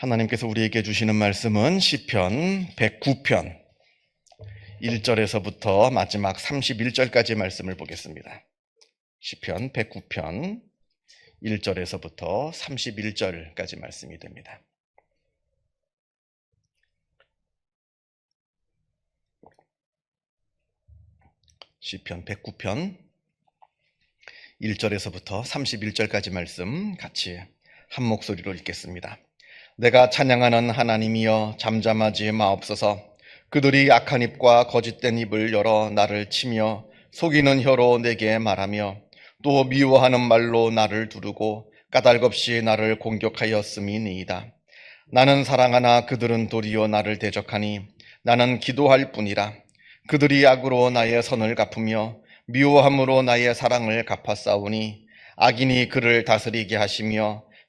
하나님께서 우리에게 주시는 말씀은 시편 109편 1절에서부터 마지막 31절까지 말씀을 보겠습니다. 시편 109편 1절에서부터 31절까지 말씀이 됩니다. 시편 109편 1절에서부터 31절까지 말씀 같이 한 목소리로 읽겠습니다. 내가 찬양하는 하나님이여 잠잠하지 마옵소서 그들이 악한 입과 거짓된 입을 열어 나를 치며 속이는 혀로 내게 말하며 또 미워하는 말로 나를 두르고 까닭없이 나를 공격하였음이니이다. 나는 사랑하나 그들은 도리어 나를 대적하니 나는 기도할 뿐이라. 그들이 악으로 나의 선을 갚으며 미워함으로 나의 사랑을 갚아싸우니 악인이 그를 다스리게 하시며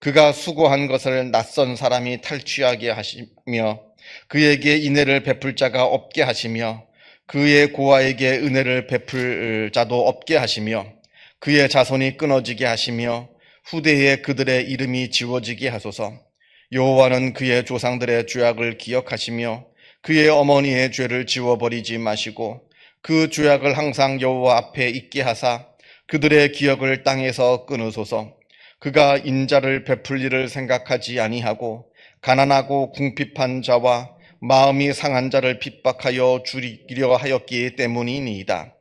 그가 수고한 것을 낯선 사람이 탈취하게 하시며 그에게 인애를 베풀 자가 없게 하시며 그의 고아에게 은혜를 베풀 자도 없게 하시며 그의 자손이 끊어지게 하시며 후대에 그들의 이름이 지워지게 하소서. 여호와는 그의 조상들의 죄악을 기억하시며 그의 어머니의 죄를 지워버리지 마시고 그 죄악을 항상 여호와 앞에 있게 하사 그들의 기억을 땅에서 끊으소서. 그가 인자를 베풀 일을 생각하지 아니하고 가난하고 궁핍한 자와 마음이 상한 자를 핍박하여 줄이려 하였기 때문이니이다.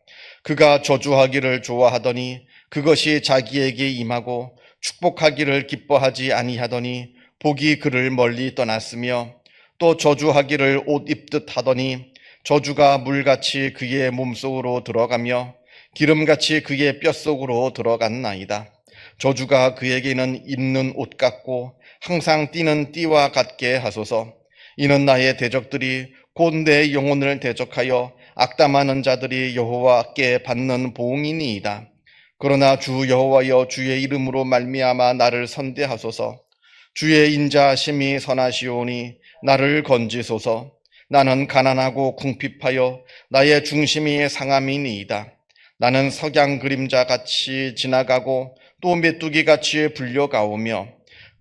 그가 저주하기를 좋아하더니 그것이 자기에게 임하고 축복하기를 기뻐하지 아니하더니 복이 그를 멀리 떠났으며 또 저주하기를 옷 입듯 하더니 저주가 물같이 그의 몸속으로 들어가며 기름같이 그의 뼛속으로 들어갔나이다. 저주가 그에게는 입는 옷 같고 항상 뛰는 띠와 같게 하소서. 이는 나의 대적들이 곧 내 영혼을 대적하여 악담하는 자들이 여호와께 받는 보응이니이다. 그러나 주 여호와여 주의 이름으로 말미암아 나를 선대하소서. 주의 인자심이 선하시오니 나를 건지소서. 나는 가난하고 궁핍하여 나의 중심이 상함이니이다. 나는 석양 그림자 같이 지나가고 또 메뚜기 같이 불려가오며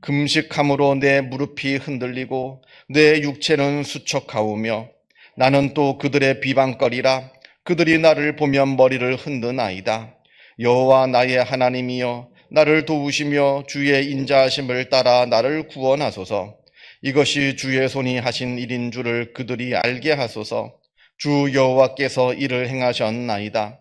금식함으로 내 무릎이 흔들리고 내 육체는 수척하오며 나는 또 그들의 비방거리라 그들이 나를 보면 머리를 흔드나이다. 여호와 나의 하나님이여 나를 도우시며 주의 인자하심을 따라 나를 구원하소서. 이것이 주의 손이 하신 일인 줄을 그들이 알게 하소서. 주 여호와께서 이를 행하셨나이다.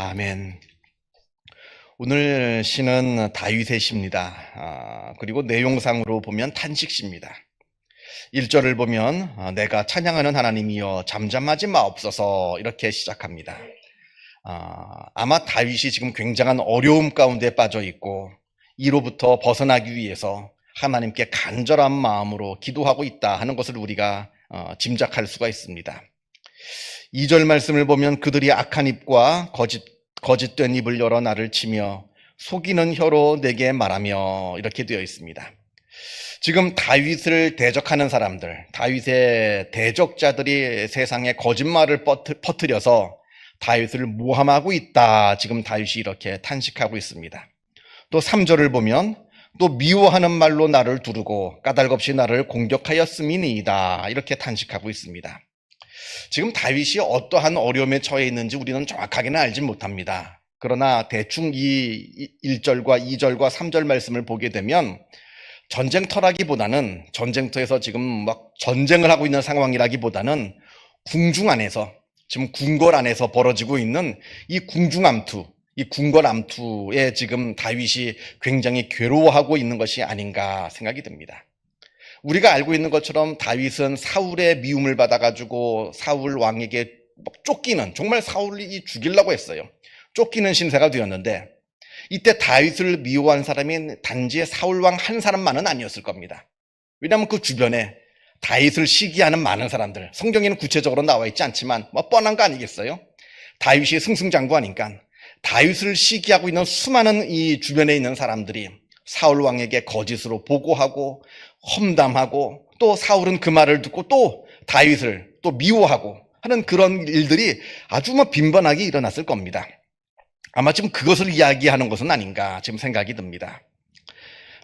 아멘. 오늘 시는 다윗의 시입니다. 아, 그리고 내용상으로 보면 탄식시입니다. 1절을 보면 아, 내가 찬양하는 하나님이여 잠잠하지 마옵소서 이렇게 시작합니다. 아, 아마 다윗이 지금 굉장한 어려움 가운데 빠져 있고 이로부터 벗어나기 위해서 하나님께 간절한 마음으로 기도하고 있다 하는 것을 우리가 어, 짐작할 수가 있습니다. 2절 말씀을 보면 그들이 악한 입과 거짓, 거짓된 입을 열어 나를 치며 속이는 혀로 내게 말하며 이렇게 되어 있습니다. 지금 다윗을 대적하는 사람들, 다윗의 대적자들이 세상에 거짓말을 퍼뜨려서 다윗을 모함하고 있다. 지금 다윗이 이렇게 탄식하고 있습니다. 또 3절을 보면 또 미워하는 말로 나를 두르고 까닭없이 나를 공격하였음이니이다. 이렇게 탄식하고 있습니다. 지금 다윗이 어떠한 어려움에 처해 있는지 우리는 정확하게는 알지 못합니다. 그러나 대충 이 1절과 2절과 3절 말씀을 보게 되면 전쟁터라기보다는 전쟁터에서 지금 막 전쟁을 하고 있는 상황이라기보다는 궁중 안에서 지금 궁궐 안에서 벌어지고 있는 이 궁중 암투, 이 궁궐 암투에 지금 다윗이 굉장히 괴로워하고 있는 것이 아닌가 생각이 듭니다. 우리가 알고 있는 것처럼 다윗은 사울의 미움을 받아가지고 사울 왕에게 막 쫓기는 정말 사울이 죽이려고 했어요. 쫓기는 신세가 되었는데 이때 다윗을 미워한 사람이 단지 사울 왕 한 사람만은 아니었을 겁니다. 왜냐하면 그 주변에 다윗을 시기하는 많은 사람들, 성경에는 구체적으로 나와 있지 않지만 뭐 뻔한 거 아니겠어요? 다윗이 승승장구하니까 다윗을 시기하고 있는 수많은 이 주변에 있는 사람들이 사울 왕에게 거짓으로 보고하고 험담하고 또 사울은 그 말을 듣고 또 다윗을 또 미워하고 하는 그런 일들이 아주 뭐 빈번하게 일어났을 겁니다. 아마 지금 그것을 이야기하는 것은 아닌가 지금 생각이 듭니다.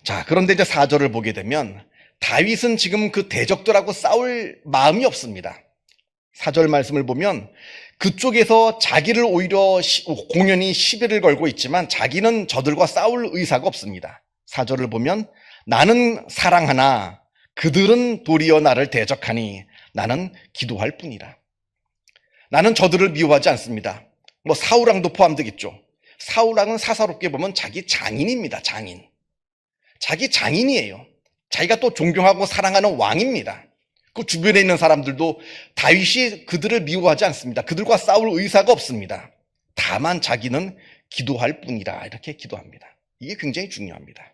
자, 그런데 이제 사절을 보게 되면 다윗은 지금 그 대적들하고 싸울 마음이 없습니다. 사절 말씀을 보면 그쪽에서 자기를 오히려 시- 공연히 시비를 걸고 있지만 자기는 저들과 싸울 의사가 없습니다. 사절을 보면 나는 사랑하나 그들은 도리어 나를 대적하니 나는 기도할 뿐이라. 나는 저들을 미워하지 않습니다. 뭐 사우랑도 포함되겠죠. 사우랑은 사사롭게 보면 자기 장인입니다. 장인. 자기 장인이에요. 자기가 또 존경하고 사랑하는 왕입니다. 그 주변에 있는 사람들도 다윗이 그들을 미워하지 않습니다. 그들과 싸울 의사가 없습니다. 다만 자기는 기도할 뿐이라 이렇게 기도합니다. 이게 굉장히 중요합니다.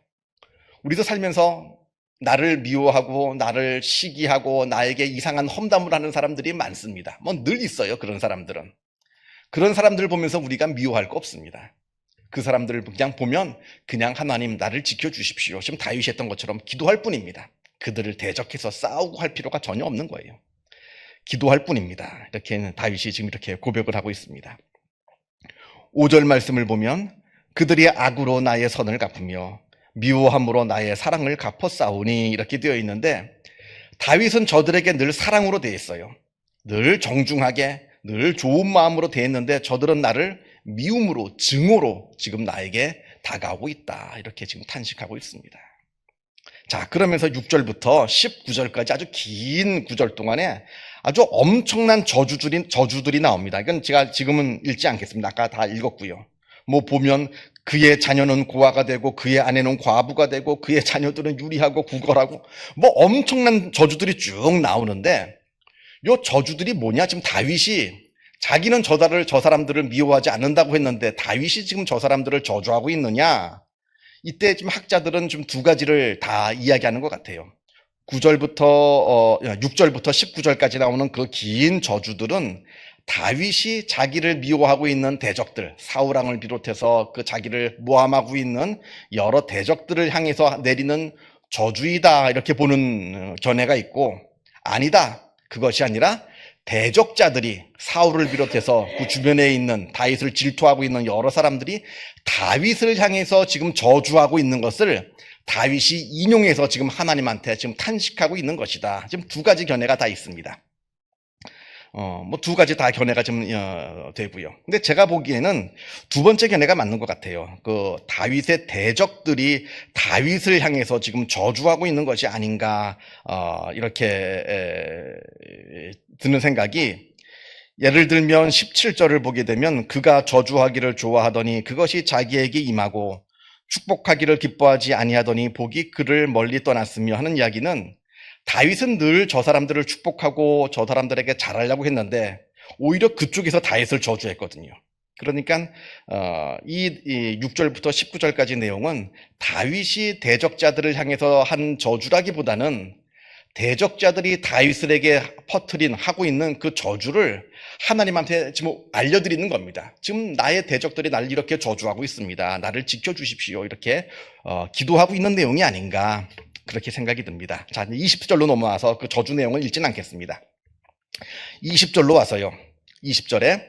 우리도 살면서 나를 미워하고 나를 시기하고 나에게 이상한 험담을 하는 사람들이 많습니다. 뭐 늘 있어요. 그런 사람들은. 그런 사람들 보면서 우리가 미워할 거 없습니다. 그 사람들을 그냥 보면 그냥 하나님 나를 지켜주십시오. 지금 다윗이 했던 것처럼 기도할 뿐입니다. 그들을 대적해서 싸우고 할 필요가 전혀 없는 거예요. 기도할 뿐입니다. 이렇게 다윗이 지금 이렇게 고백을 하고 있습니다. 5절 말씀을 보면 그들이 악으로 나의 선을 갚으며 미워함으로 나의 사랑을 갚아 싸우니 이렇게 되어 있는데 다윗은 저들에게 늘 사랑으로 되어 있어요. 늘 정중하게 늘 좋은 마음으로 대했는데 저들은 나를 미움으로 증오로 지금 나에게 다가오고 있다. 이렇게 지금 탄식하고 있습니다. 자, 그러면서 6절부터 19절까지 아주 긴 구절 동안에 아주 엄청난 저주들이, 저주들이 나옵니다. 이건 제가 지금은 읽지 않겠습니다. 아까 다 읽었고요. 뭐 보면 그의 자녀는 고아가 되고 그의 아내는 과부가 되고 그의 자녀들은 유리하고 구걸하고 뭐 엄청난 저주들이 쭉 나오는데 요 저주들이 뭐냐? 지금 다윗이 자기는 저다를 저 사람들을 미워하지 않는다고 했는데 다윗이 지금 저 사람들을 저주하고 있느냐? 이때 지금 학자들은 좀 두 가지를 다 이야기하는 것 같아요. 9절부터 어 6절부터 19절까지 나오는 그 긴 저주들은 다윗이 자기를 미워하고 있는 대적들, 사우랑을 비롯해서 그 자기를 모함하고 있는 여러 대적들을 향해서 내리는 저주이다 이렇게 보는 어, 견해가 있고 아니다. 그것이 아니라 대적자들이 사울을 비롯해서 그 주변에 있는 다윗을 질투하고 있는 여러 사람들이 다윗을 향해서 지금 저주하고 있는 것을 다윗이 인용해서 지금 하나님한테 지금 탄식하고 있는 것이다. 지금 두 가지 견해가 다 있습니다. 어, 뭐 두 가지 다 견해가 좀 어, 되고요. 근데 제가 보기에는 두 번째 견해가 맞는 것 같아요. 그 다윗의 대적들이 다윗을 향해서 지금 저주하고 있는 것이 아닌가 어, 이렇게 에, 드는 생각이 예를 들면 17절을 보게 되면 그가 저주하기를 좋아하더니 그것이 자기에게 임하고 축복하기를 기뻐하지 아니하더니 복이 그를 멀리 떠났으며 하는 이야기는 다윗은 늘 저 사람들을 축복하고 저 사람들에게 잘하려고 했는데 오히려 그쪽에서 다윗을 저주했거든요. 그러니까 어, 이, 이 6절부터 19절까지 내용은 다윗이 대적자들을 향해서 한 저주라기보다는 대적자들이 다윗에게 퍼트린 하고 있는 그 저주를 하나님한테 지금 알려드리는 겁니다. 지금 나의 대적들이 나를 이렇게 저주하고 있습니다. 나를 지켜주십시오. 이렇게 어, 기도하고 있는 내용이 아닌가 그렇게 생각이 듭니다. 자, 20절로 넘어와서 그 저주 내용을 읽진 않겠습니다. 20절로 와서요. 20절에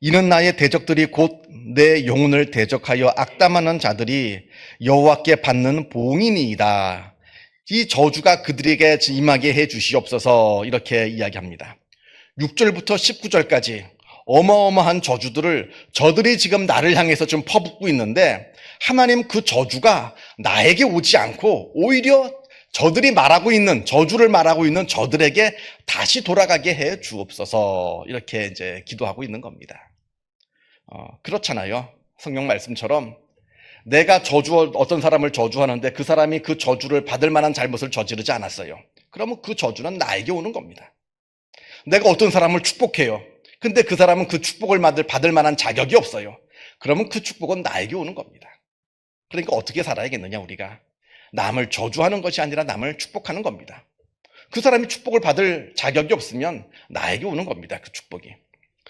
이는 나의 대적들이 곧 내 영혼을 대적하여 악담하는 자들이 여호와께 받는 봉인이다. 이 저주가 그들에게 임하게 해 주시옵소서 이렇게 이야기합니다. 6절부터 19절까지 어마어마한 저주들을 저들이 지금 나를 향해서 좀 퍼붓고 있는데 하나님 그 저주가 나에게 오지 않고 오히려 저들이 말하고 있는 저주를 말하고 있는 저들에게 다시 돌아가게 해 주옵소서 이렇게 이제 기도하고 있는 겁니다. 어, 그렇잖아요. 성경 말씀처럼 내가 저주 어떤 사람을 저주하는데 그 사람이 그 저주를 받을 만한 잘못을 저지르지 않았어요. 그러면 그 저주는 나에게 오는 겁니다. 내가 어떤 사람을 축복해요. 근데 그 사람은 그 축복을 받을, 받을 만한 자격이 없어요. 그러면 그 축복은 나에게 오는 겁니다. 그러니까 어떻게 살아야겠느냐, 우리가. 남을 저주하는 것이 아니라 남을 축복하는 겁니다. 그 사람이 축복을 받을 자격이 없으면 나에게 오는 겁니다, 그 축복이.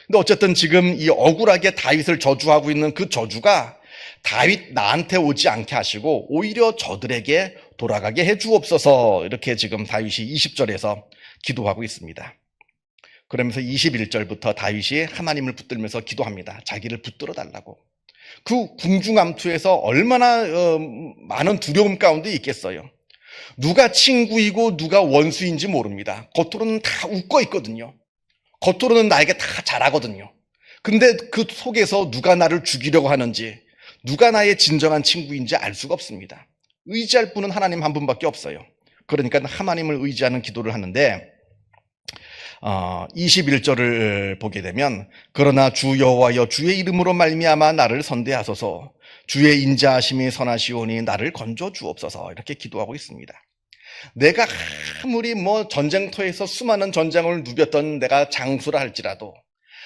근데 어쨌든 지금 이 억울하게 다윗을 저주하고 있는 그 저주가 다윗 나한테 오지 않게 하시고 오히려 저들에게 돌아가게 해 주옵소서 이렇게 지금 다윗이 20절에서 기도하고 있습니다. 그러면서 21절부터 다윗이 하나님을 붙들면서 기도합니다. 자기를 붙들어 달라고. 그 궁중암투에서 얼마나 어, 많은 두려움 가운데 있겠어요. 누가 친구이고 누가 원수인지 모릅니다. 겉으로는 다 웃고 있거든요. 겉으로는 나에게 다 잘하거든요. 근데 그 속에서 누가 나를 죽이려고 하는지, 누가 나의 진정한 친구인지 알 수가 없습니다. 의지할 분은 하나님 한 분밖에 없어요. 그러니까 하나님을 의지하는 기도를 하는데, 어, 21절을 보게 되면 그러나 주 여호와여 주의 이름으로 말미암아 나를 선대하소서 주의 인자하심이 선하시오니 나를 건져 주옵소서 이렇게 기도하고 있습니다. 내가 아무리 뭐 전쟁터에서 수많은 전쟁을 누볐던 내가 장수라 할지라도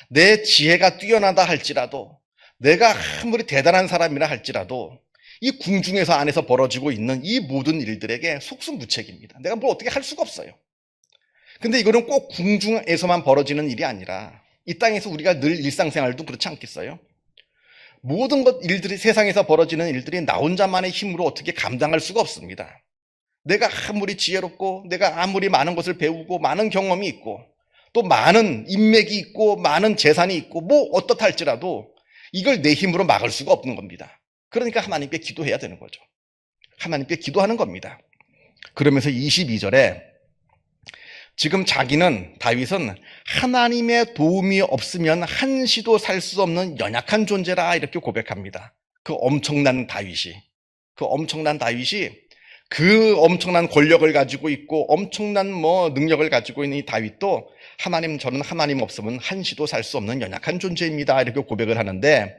내 지혜가 뛰어나다 할지라도 내가 아무리 대단한 사람이라 할지라도 이 궁중에서 안에서 벌어지고 있는 이 모든 일들에게 속수무책입니다. 내가 뭘 어떻게 할 수가 없어요. 근데 이거는 꼭 궁중에서만 벌어지는 일이 아니라 이 땅에서 우리가 늘 일상생활도 그렇지 않겠어요? 모든 것 일들이 세상에서 벌어지는 일들이 나 혼자만의 힘으로 어떻게 감당할 수가 없습니다. 내가 아무리 지혜롭고 내가 아무리 많은 것을 배우고 많은 경험이 있고 또 많은 인맥이 있고 많은 재산이 있고 뭐 어떻다 할지라도 이걸 내 힘으로 막을 수가 없는 겁니다. 그러니까 하나님께 기도해야 되는 거죠. 하나님께 기도하는 겁니다. 그러면서 22절에 지금 자기는 다윗은 하나님의 도움이 없으면 한시도 살 수 없는 연약한 존재라 이렇게 고백합니다. 그 엄청난 다윗이 그 엄청난 다윗이 그 엄청난 권력을 가지고 있고 엄청난 뭐 능력을 가지고 있는 이 다윗도 하나님 저는 하나님 없으면 한시도 살 수 없는 연약한 존재입니다. 이렇게 고백을 하는데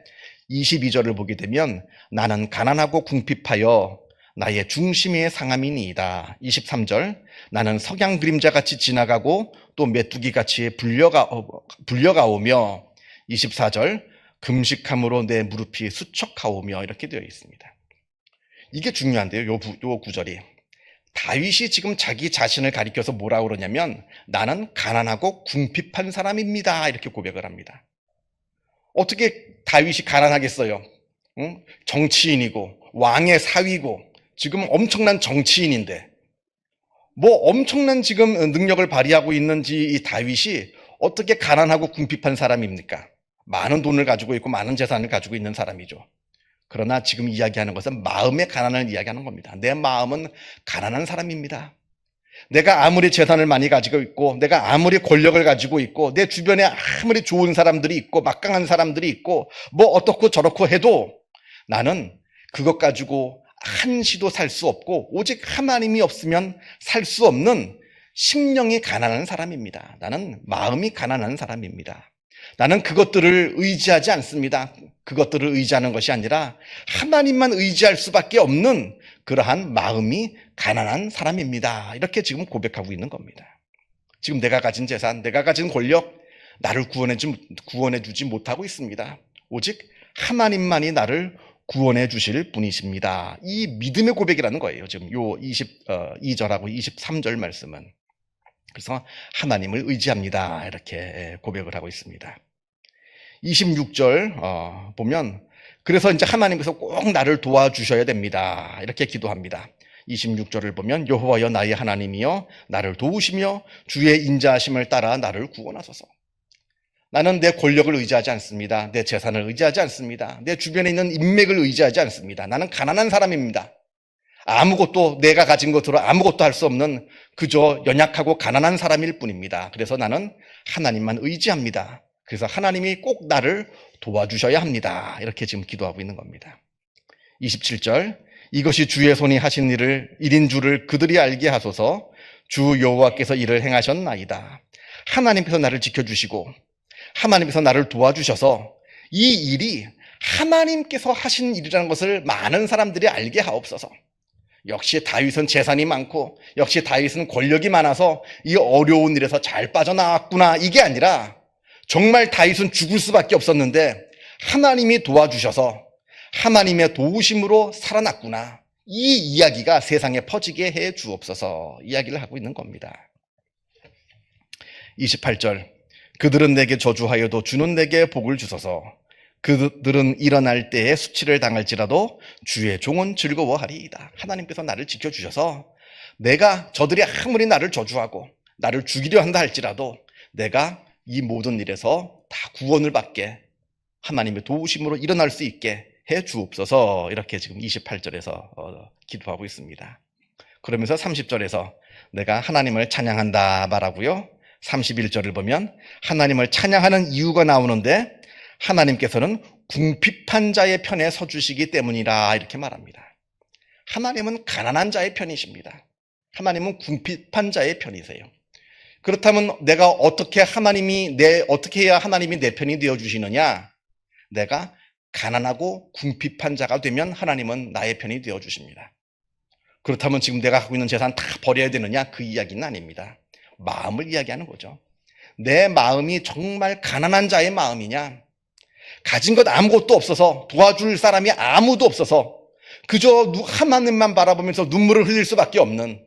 22절을 보게 되면 나는 가난하고 궁핍하여 나의 중심의 상함이니이다. 23절 나는 석양 그림자 같이 지나가고 또 메뚜기 같이 불려가 어, 불려가오며 24절 금식함으로 내 무릎이 수척하오며 이렇게 되어 있습니다. 이게 중요한데요. 요, 부, 요 구절이 다윗이 지금 자기 자신을 가리켜서 뭐라 그러냐면 나는 가난하고 궁핍한 사람입니다. 이렇게 고백을 합니다. 어떻게 다윗이 가난하겠어요? 응? 정치인이고 왕의 사위고 지금 엄청난 정치인인데 뭐 엄청난 지금 능력을 발휘하고 있는지 이 다윗이 어떻게 가난하고 궁핍한 사람입니까? 많은 돈을 가지고 있고 많은 재산을 가지고 있는 사람이죠. 그러나 지금 이야기하는 것은 마음의 가난을 이야기하는 겁니다. 내 마음은 가난한 사람입니다. 내가 아무리 재산을 많이 가지고 있고, 내가 아무리 권력을 가지고 있고, 내 주변에 아무리 좋은 사람들이 있고, 막강한 사람들이 있고, 뭐 어떻고 저렇고 해도 나는 그것 가지고 한시도 살 수 없고 오직 하나님이 없으면 살 수 없는 심령이 가난한 사람입니다. 나는 마음이 가난한 사람입니다. 나는 그것들을 의지하지 않습니다. 그것들을 의지하는 것이 아니라 하나님만 의지할 수밖에 없는 그러한 마음이 가난한 사람입니다. 이렇게 지금 고백하고 있는 겁니다. 지금 내가 가진 재산, 내가 가진 권력, 나를 구원해 주, 구원해 주지 못하고 있습니다. 오직 하나님만이 나를 구원해 주실 분이십니다. 이 믿음의 고백이라는 거예요. 지금 요 22절하고 23절 말씀은. 그래서 하나님을 의지합니다. 이렇게 고백을 하고 있습니다. 26절 어, 보면 그래서 이제 하나님께서 꼭 나를 도와주셔야 됩니다. 이렇게 기도합니다. 26절을 보면 여호와여 나의 하나님이여 나를 도우시며 주의 인자하심을 따라 나를 구원하소서. 나는 내 권력을 의지하지 않습니다. 내 재산을 의지하지 않습니다. 내 주변에 있는 인맥을 의지하지 않습니다. 나는 가난한 사람입니다. 아무것도 내가 가진 것으로 아무것도 할 수 없는 그저 연약하고 가난한 사람일 뿐입니다. 그래서 나는 하나님만 의지합니다. 그래서 하나님이 꼭 나를 도와주셔야 합니다. 이렇게 지금 기도하고 있는 겁니다. 27절 이것이 주의 손이 하신 일을 일인 줄을 그들이 알게 하소서 주 여호와께서 이를 행하셨나이다. 하나님께서 나를 지켜주시고 하나님께서 나를 도와주셔서 이 일이 하나님께서 하신 일이라는 것을 많은 사람들이 알게 하옵소서. 역시 다윗은 재산이 많고 역시 다윗은 권력이 많아서 이 어려운 일에서 잘 빠져나왔구나 이게 아니라 정말 다윗은 죽을 수밖에 없었는데 하나님이 도와주셔서 하나님의 도우심으로 살아났구나. 이 이야기가 세상에 퍼지게 해 주옵소서 이야기를 하고 있는 겁니다. 28절. 그들은 내게 저주하여도 주는 내게 복을 주소서. 그들은 일어날 때에 수치를 당할지라도 주의 종은 즐거워하리이다. 하나님께서 나를 지켜주셔서 내가 저들이 아무리 나를 저주하고 나를 죽이려 한다 할지라도 내가 이 모든 일에서 다 구원을 받게 하나님의 도우심으로 일어날 수 있게 해 주옵소서 이렇게 지금 28절에서 어, 기도하고 있습니다. 그러면서 30절에서 내가 하나님을 찬양한다 말하고요. 31절을 보면 하나님을 찬양하는 이유가 나오는데 하나님께서는 궁핍한 자의 편에 서 주시기 때문이라 이렇게 말합니다. 하나님은 가난한 자의 편이십니다. 하나님은 궁핍한 자의 편이세요. 그렇다면 내가 어떻게 하나님이 내 어떻게 해야 하나님이 내 편이 되어 주시느냐? 내가 가난하고 궁핍한 자가 되면 하나님은 나의 편이 되어 주십니다. 그렇다면 지금 내가 갖고 있는 재산 다 버려야 되느냐? 그 이야기는 아닙니다. 마음을 이야기하는 거죠. 내 마음이 정말 가난한 자의 마음이냐? 가진 것 아무것도 없어서 도와줄 사람이 아무도 없어서 그저 하나님만 바라보면서 눈물을 흘릴 수밖에 없는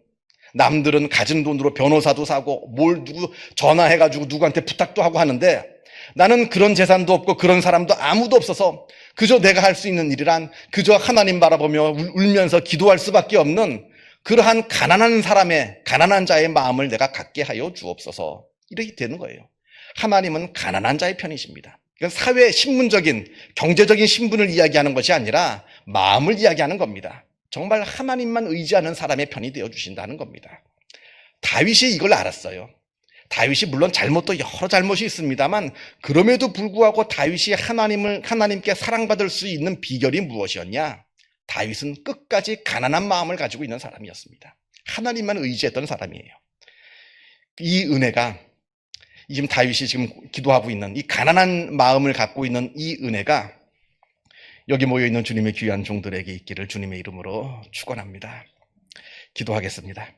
남들은 가진 돈으로 변호사도 사고 뭘 누구 전화해가지고 누구한테 부탁도 하고 하는데 나는 그런 재산도 없고 그런 사람도 아무도 없어서 그저 내가 할 수 있는 일이란 그저 하나님 바라보며 울면서 기도할 수밖에 없는 그러한 가난한 사람의 가난한 자의 마음을 내가 갖게 하여 주옵소서 이렇게 되는 거예요. 하나님은 가난한 자의 편이십니다. 사회 신분적인 경제적인 신분을 이야기하는 것이 아니라 마음을 이야기하는 겁니다. 정말 하나님만 의지하는 사람의 편이 되어 주신다는 겁니다. 다윗이 이걸 알았어요. 다윗이 물론 잘못도 여러 잘못이 있습니다만 그럼에도 불구하고 다윗이 하나님을 하나님께 사랑받을 수 있는 비결이 무엇이었냐? 다윗은 끝까지 가난한 마음을 가지고 있는 사람이었습니다. 하나님만 의지했던 사람이에요. 이 은혜가 지금 다윗이 지금 기도하고 있는 이 가난한 마음을 갖고 있는 이 은혜가 여기 모여 있는 주님의 귀한 종들에게 있기를 주님의 이름으로 축원합니다. 기도하겠습니다.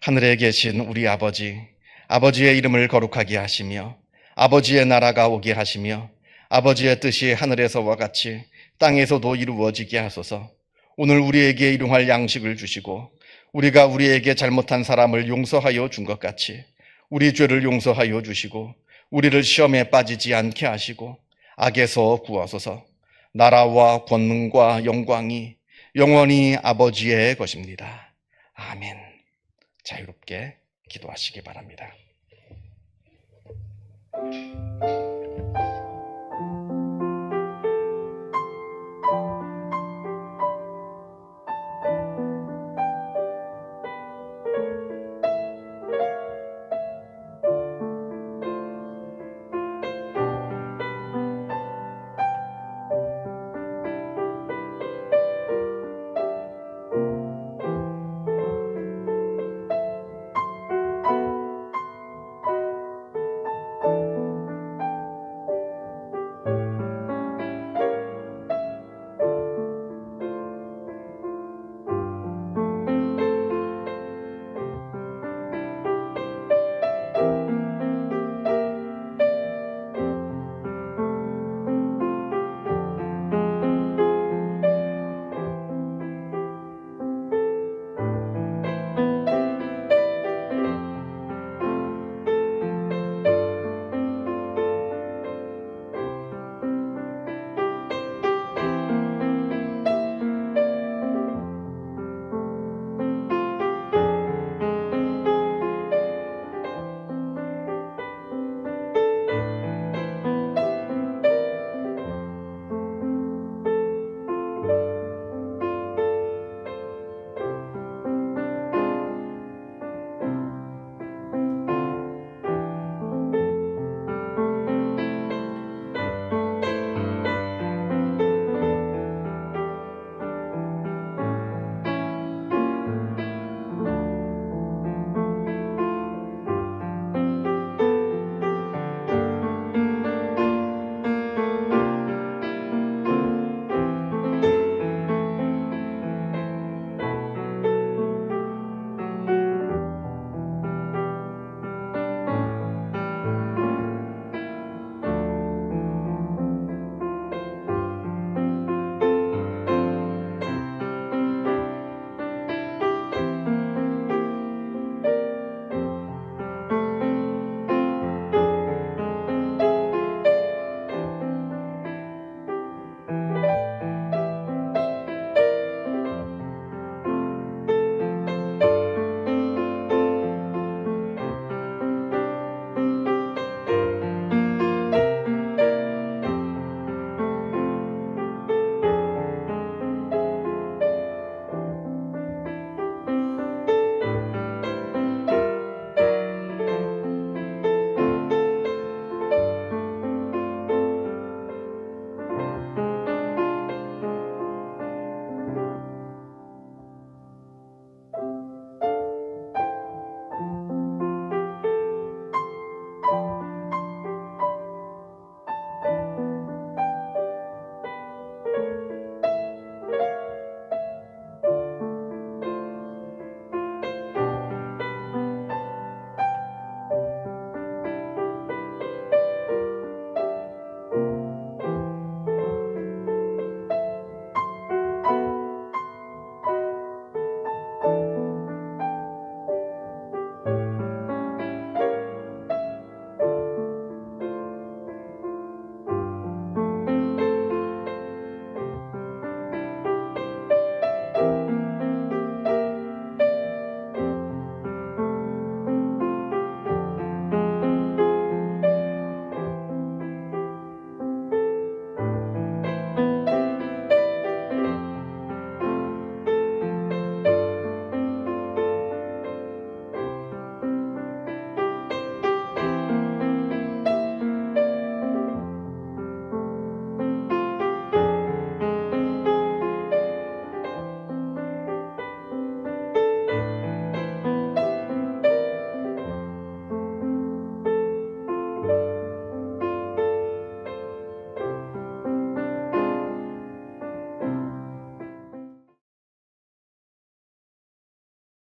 하늘에 계신 우리 아버지, 아버지의 이름을 거룩하게 하시며 아버지의 나라가 오게 하시며 아버지의 뜻이 하늘에서와 같이 땅에서도 이루어지게 하소서. 오늘 우리에게 일용할 양식을 주시고 우리가 우리에게 잘못한 사람을 용서하여 준 것 같이 우리 죄를 용서하여 주시고 우리를 시험에 빠지지 않게 하시고 악에서 구하소서. 나라와 권능과 영광이 영원히 아버지의 것입니다. 아멘. 자유롭게 기도하시기 바랍니다.